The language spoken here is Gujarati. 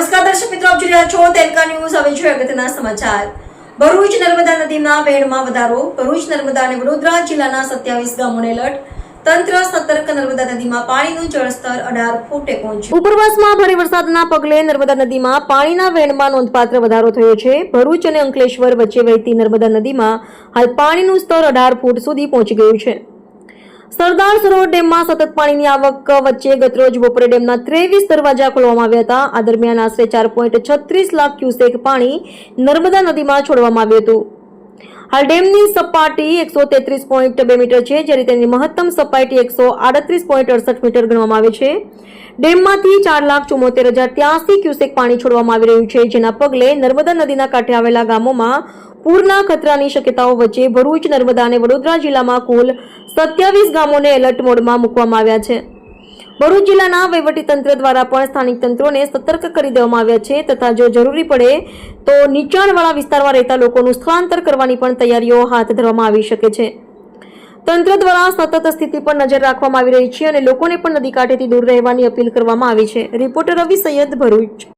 રહ્યા છો તેલકા ન્યૂઝ. હવે જોઈએ અગત્યના સમાચાર. ભરૂચ નર્મદા નદીના વેણમાં વધારો. ભરૂચ નર્મદા અને વડોદરા જિલ્લાના સત્યાવીસ ગામોને લટ. તંત્ર સતર્ક નર્મદા નદીમાં પાણીનું જળસ્તર અઢાર ફૂટે પહોંચ્યું. ઉપરવાસમાં ભારે વરસાદના પગલે નર્મદા નદીમાં પાણીના વેણમાં નોંધપાત્ર વધારો થયો છે. ભરૂચ અને અંકલેશ્વર વચ્ચે વહેતી નર્મદા નદીમાં હાલ પાણીનું સ્તર અઢાર ફૂટ સુધી પહોંચી ગયું છે. સરદાર સરોવર ડેમમાં સતત પાણીની આવક વચ્ચે ગતરોજ બપોરે ડેમના ત્રેવીસ દરવાજા ખોલવામાં આવ્યા હતા. આ દરમિયાન આશરે ચાર પોઈન્ટ છત્રીસ લાખ ક્યુસેક પાણી નર્મદા નદીમાં છોડવામાં આવ્યું હતું. હાલ ડેમની સપાટી એકસો તેત્રીસ પોઈન્ટ બે મીટર છે, જ્યારે તેની મહત્તમ સપાટી એકસો આડત્રીસ પોઈન્ટ અડસઠ મીટર ગણવામાં આવે છે. ડેમમાંથી ચાર લાખ ચુમ્મોતેર હજાર ત્યાસી ક્યુસેક પાણી છોડવામાં આવી રહ્યું છે, જેના પગલે નર્મદા નદીના કાંઠે આવેલા ગામોમાં પૂરના ખતરાની શક્યતાઓ વચ્ચે ભરૂચ, નર્મદા અને વડોદરા જિલ્લામાં કુલ સત્યાવીસ ગામોને એલર્ટ મોડમાં મૂકવામાં આવ્યા છે. ભરૂચ જિલ્લાના વહીવટીતંત્ર દ્વારા પણ સ્થાનિક તંત્રોને સતર્ક કરી દેવામાં આવ્યા છે તથા જો જરૂરી પડે તો નીચાણવાળા વિસ્તારમાં રહેતા લોકોનું સ્થળાંતર કરવાની પણ તૈયારીઓ હાથ ધરવામાં આવી શકે છે. તંત્ર દ્વારા સતત સ્થિતિ પર નજર રાખવામાં આવી રહી છે અને લોકોને પણ નદી કાંઠેથી દૂર રહેવાની અપીલ કરવામાં આવી છે. રિપોર્ટર રવિ સૈયદ ભરૂચ.